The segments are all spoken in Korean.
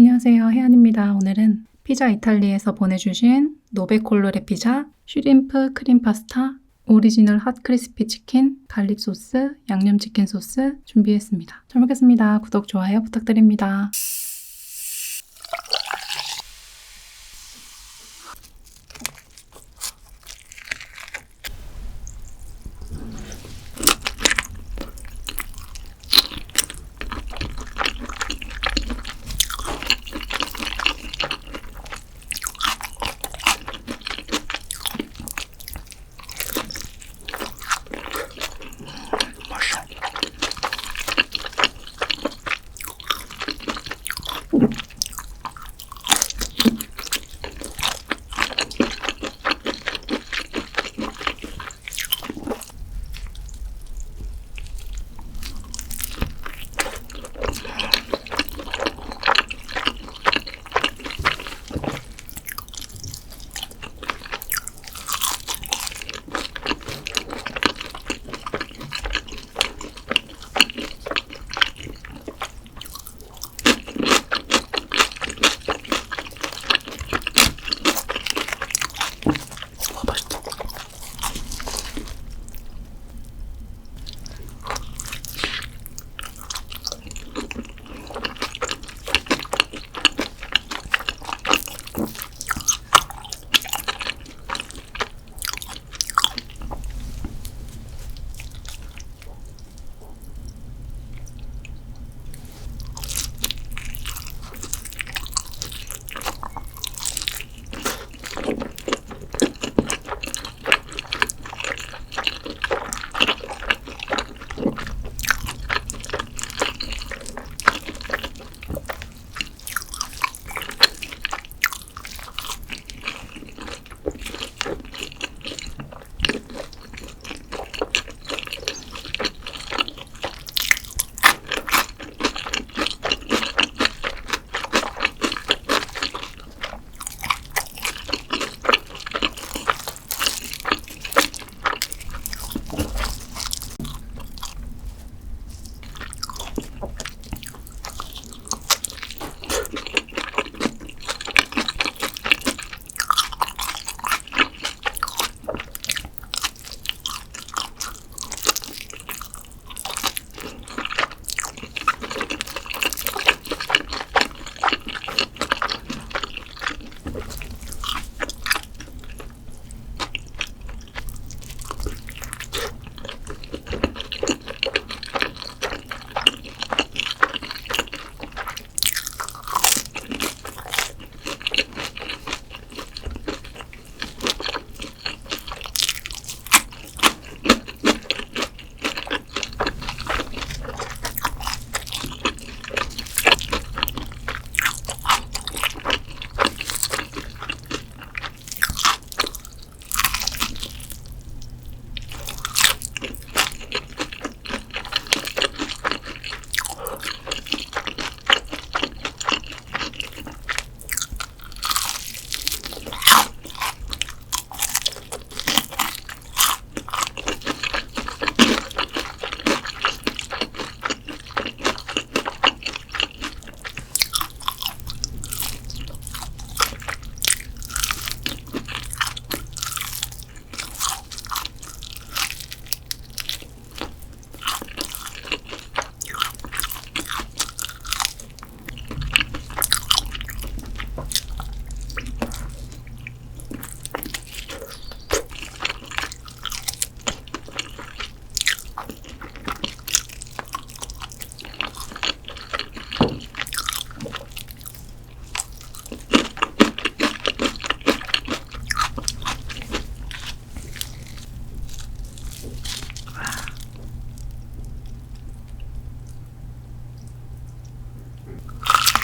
안녕하세요. 혜안입니다. 오늘은 피자 이탈리에서 보내주신 노베콜로레 피자, 슈림프 크림 파스타, 오리지널 핫 크리스피 치킨, 갈릭 소스, 양념 치킨 소스 준비했습니다. 잘 먹겠습니다. 구독, 좋아요 부탁드립니다.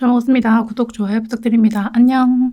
잘 먹었습니다. 구독, 좋아요 부탁드립니다. 안녕.